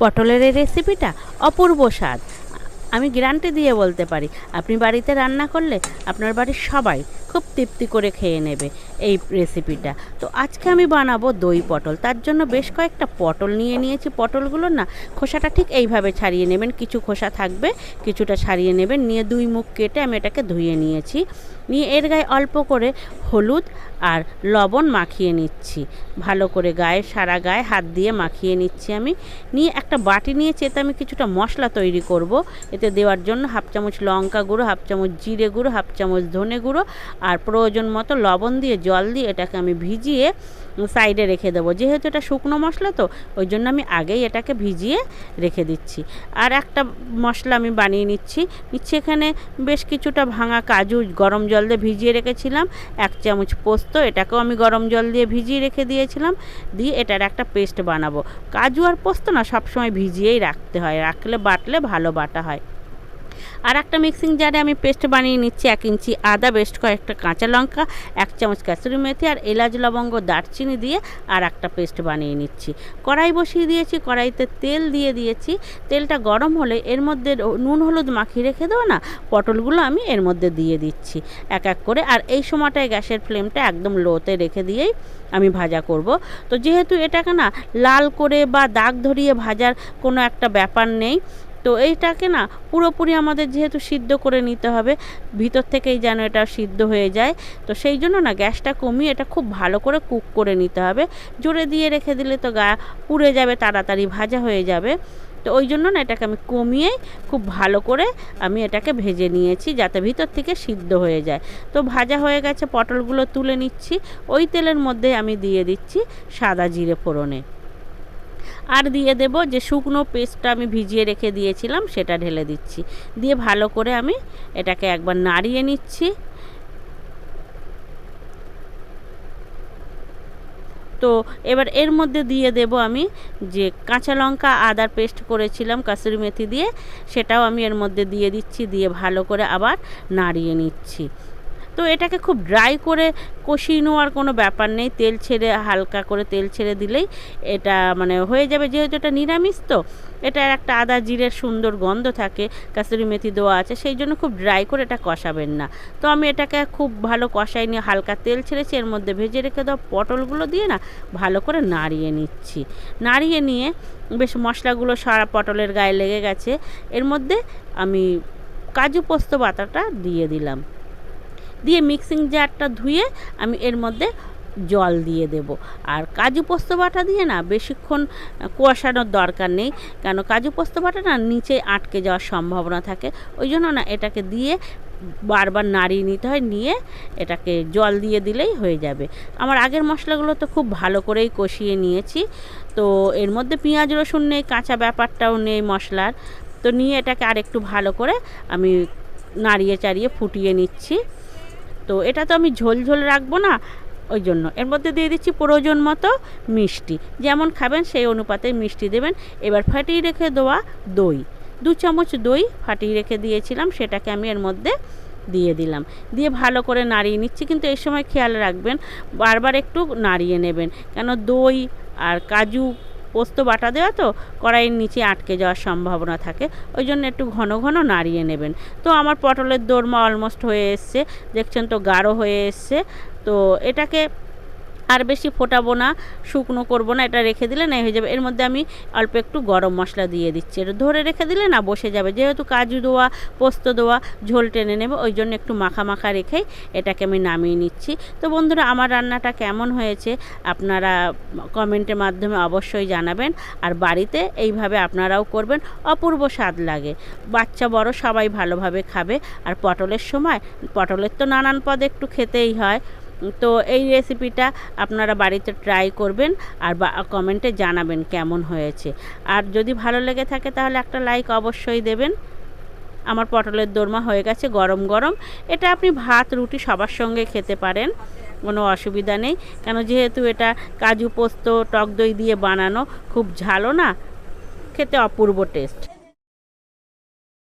পটলের এই রেসিপিটা অপূর্ব স্বাদ। আমি গ্যারান্টি দিয়ে বলতে পারি, আপনি বাড়িতে রান্না করলে আপনার বাড়ির সবাই খুব তৃপ্তি করে খেয়ে নেবে এই রেসিপিটা তো আজকে আমি বানাবো দই পটল। তার জন্য বেশ কয়েকটা পটল নিয়ে নিয়েছি। পটলগুলো না খোসাটা ঠিক এইভাবে ছাড়িয়ে নেবেন। কিছু খোসা থাকবে, কিছুটা ছাড়িয়ে নেবেন। নিয়ে দুই মুখ কেটে আমি এটাকে ধুয়ে নিয়েছি। নিয়ে এর গায়ে অল্প করে হলুদ আর লবণ মাখিয়ে নিচ্ছি। ভালো করে গায়ে, সারা গায়ে হাত দিয়ে মাখিয়ে নিচ্ছি আমি। নিয়ে একটা বাটি নিয়েছি এতে আমি কিছুটা মশলা তৈরি করব। এতে দেওয়ার জন্য হাফ চামচ লঙ্কা গুঁড়ো, হাফ চামচ জিরে গুঁড়ো, হাফ চামচ ধনে গুঁড়ো আর প্রয়োজন মতো লবণ দিয়ে, জল দিয়ে এটাকে আমি ভিজিয়ে সাইডে রেখে দেবো। যেহেতু এটা শুকনো মশলা তো, ওই জন্য আমি আগেই এটাকে ভিজিয়ে রেখে দিচ্ছি। আর একটা মশলা আমি বানিয়ে নিচ্ছি। নিচ্ছি এখানে বেশ কিছুটা ভাঙা কাজু, গরম জল দিয়ে ভিজিয়ে রেখেছিলাম। এক চামচ পোস্ত, এটাকেও আমি গরম জল দিয়ে ভিজিয়ে রেখে দিয়েছিলাম। দিয়ে এটার একটা পেস্ট বানাবো। কাজু আর পোস্ত না সবসময় ভিজিয়েই রাখতে হয়। রাখলে, বাটলে ভালো বাটা হয়। আর একটা মিক্সিং জারে আমি পেস্ট বানিয়ে নিচ্ছি এক ইঞ্চি আদা বেস্ট কয়েকটা কাঁচা লঙ্কা, এক চামচ কাসুরি মেথি আর এলাচ, লবঙ্গ, দারচিনি দিয়ে আর একটা পেস্ট বানিয়ে নিচ্ছি। কড়াই বসিয়ে দিয়েছি, কড়াইতে তেল দিয়ে দিয়েছি। তেলটা গরম হলে এর মধ্যে নুন, হলুদ মাখিয়ে রেখে দেবো না, পটলগুলো আমি এর মধ্যে দিয়ে দিচ্ছি। এক এক করে আর এই সময়টায় গ্যাসের ফ্লেমটা একদম লোতে রেখে দিয়েই আমি ভাজা করব। তো যেহেতু এটাকে না লাল করে বা দাগ ধরিয়ে ভাজার কোনো একটা ব্যাপার নেই তো এইটাকে না পুরোপুরি আমাদের যেহেতু সিদ্ধ করে নিতে হবে, ভিতর থেকেই যেন এটা সিদ্ধ হয়ে যায়, তো সেই জন্য না গ্যাসটা কমিয়ে এটা খুব ভালো করে কুক করে নিতে হবে। জোরে দিয়ে রেখে দিলে তো গা পুড়ে যাবে, তাড়াতাড়ি ভাজা হয়ে যাবে। তো ওই জন্য না এটাকে আমি কমিয়েই খুব ভালো করে আমি এটাকে ভেজে নিয়েছি যাতে ভিতর থেকে সিদ্ধ হয়ে যায়। তো ভাজা হয়ে গেছে, পটলগুলো তুলে নিচ্ছি, ওই তেলের মধ্যে আমি দিয়ে দিচ্ছি সাদা জিরে ফোড়নে। আর দিয়ে দেব যে শুকনো পেস্টটা আমি ভিজিয়ে রেখে দিয়েছিলাম, সেটা ঢেলে দিচ্ছি। দিয়ে ভালো করে আমি এটাকে একবার নাড়িয়ে নিচ্ছি। তো এবার এর মধ্যে দিয়ে দেব আমি যে কাঁচা লঙ্কা আদার পেস্ট করেছিলাম কাসুরি মেথি দিয়ে, সেটাও আমি এর মধ্যে দিয়ে দিচ্ছি, দিয়ে ভালো করে আবার নাড়িয়ে নিচ্ছি। তো এটাকে খুব ড্রাই করে কষিয়ে নেওয়ার কোনো ব্যাপার নেই। তেল ছেড়ে হালকা করে তেল ছেড়ে দিলেই এটা মানে হয়ে যাবে। যেহেতু এটা নিরামিষ তো এটা একটা আদা জিরের সুন্দর গন্ধ থাকে, কাসুরি মেথি দেওয়া আছে, সেই জন্য খুব ড্রাই করে এটা কষাবেন না। তো আমি এটাকে খুব ভালো কষাই নিয়ে হালকা তেল ছেড়েছি, এর মধ্যে ভেজে রেখে দেওয়া পটলগুলো দিয়ে না ভালো করে নাড়িয়ে নিচ্ছি। নাড়িয়ে নিয়ে বেশ মশলাগুলো সারা পটলের গায়ে লেগে গেছে, এর মধ্যে আমি কাজু পোস্ত বাটাটা দিয়ে দিলাম। দিয়ে মিক্সিং জারটা ধুয়ে আমি এর মধ্যে জল দিয়ে দেব। আর কাজু পোস্ত বাটা দিয়ে না বেশিক্ষণ কুয়াশানোর দরকার নেই, কেন কাজু পোস্ত বাটা না নিচে আটকে যাওয়ার সম্ভাবনা থাকে। ওই জন্য না এটাকে দিয়ে বারবার নাড়িয়ে নিতে হয়, নিয়ে এটাকে জল দিয়ে দিলেই হয়ে যাবে। আমার আগের মশলাগুলো তো খুব ভালো করেই কষিয়ে নিয়েছি, তো এর মধ্যে পেঁয়াজ, রসুন নেই, কাঁচা ব্যাপারটাও নেই মশলার। তো নিয়ে এটাকে আর একটু ভালো করে আমি নাড়িয়ে চাড়িয়ে ফুটিয়ে নিচ্ছি। তো এটা তো আমি ঝোল ঝোল রাখব না, ওই জন্য। এর মধ্যে দিয়ে দিচ্ছি প্রয়োজন মতো মিষ্টি। যেমন খাবেন সেই অনুপাতে মিষ্টি দেবেন। এবার ফাটিয়ে রেখে দেওয়া দই। দু চামচ দই ফাটিয়ে রেখে দিয়েছিলাম, সেটাকে আমি এর মধ্যে দিয়ে দিলাম। দিয়ে ভালো করে নাড়িয়ে নিচ্ছি, কিন্তু এই সময় খেয়াল রাখবেন, বারবার একটু নাড়িয়ে নেবেন। কেন দই আর কাজু পোস্ত বাটা দেওয়া তো, কড়াইয়ের নিচে আটকে যাওয়ার সম্ভাবনা থাকে। ওই জন্য একটু ঘন ঘন নাড়িয়ে নেবেন। তো আমার পটলের দোরমা অলমোস্ট হয়ে এসছে। দেখছেন তো গাঢ় হয়ে এসছে। তো এটাকে আর বেশি ফোটাবো না, শুকনো করব না, এটা রেখে দিলে না হয়ে যাবে। এর মধ্যে আমি অল্প একটু গরম মশলা দিয়ে দিচ্ছি। এটা ধরে রেখে দিলে না বসে যাবে। যেহেতু কাজু দেওয়া পোস্ত দেওয়া ঝোল টেনে নেবে, ওই জন্য একটু মাখা মাখা রেখেই এটাকে আমি নামিয়ে নিচ্ছি। তো বন্ধুরা, আমার রান্নাটা কেমন হয়েছে আপনারা কমেন্টের মাধ্যমে অবশ্যই জানাবেন। আর বাড়িতে এইভাবে আপনারাও করবেন, অপূর্ব স্বাদ লাগে। বাচ্চা বড় সবাই ভালোভাবে খাবে। আর পটলের সময়, পটলের তো নানান পদ একটু খেতেই হয়। তো এই রেসিপিটা আপনারা বাড়িতে ট্রাই করবেন আর বা কমেন্টে জানাবেন কেমন হয়েছে। আর যদি ভালো লেগে থাকে তাহলে একটা লাইক অবশ্যই দেবেন। আমার পটলের দোরমা হয়ে গেছে গরম গরম। এটা আপনি ভাত, রুটি সবার সঙ্গে খেতে পারেন, কোনো অসুবিধা নেই। কেন যেহেতু এটা কাজু পোস্ত, টক দই দিয়ে বানানো, খুব ঝালো না, খেতে অপূর্ব টেস্ট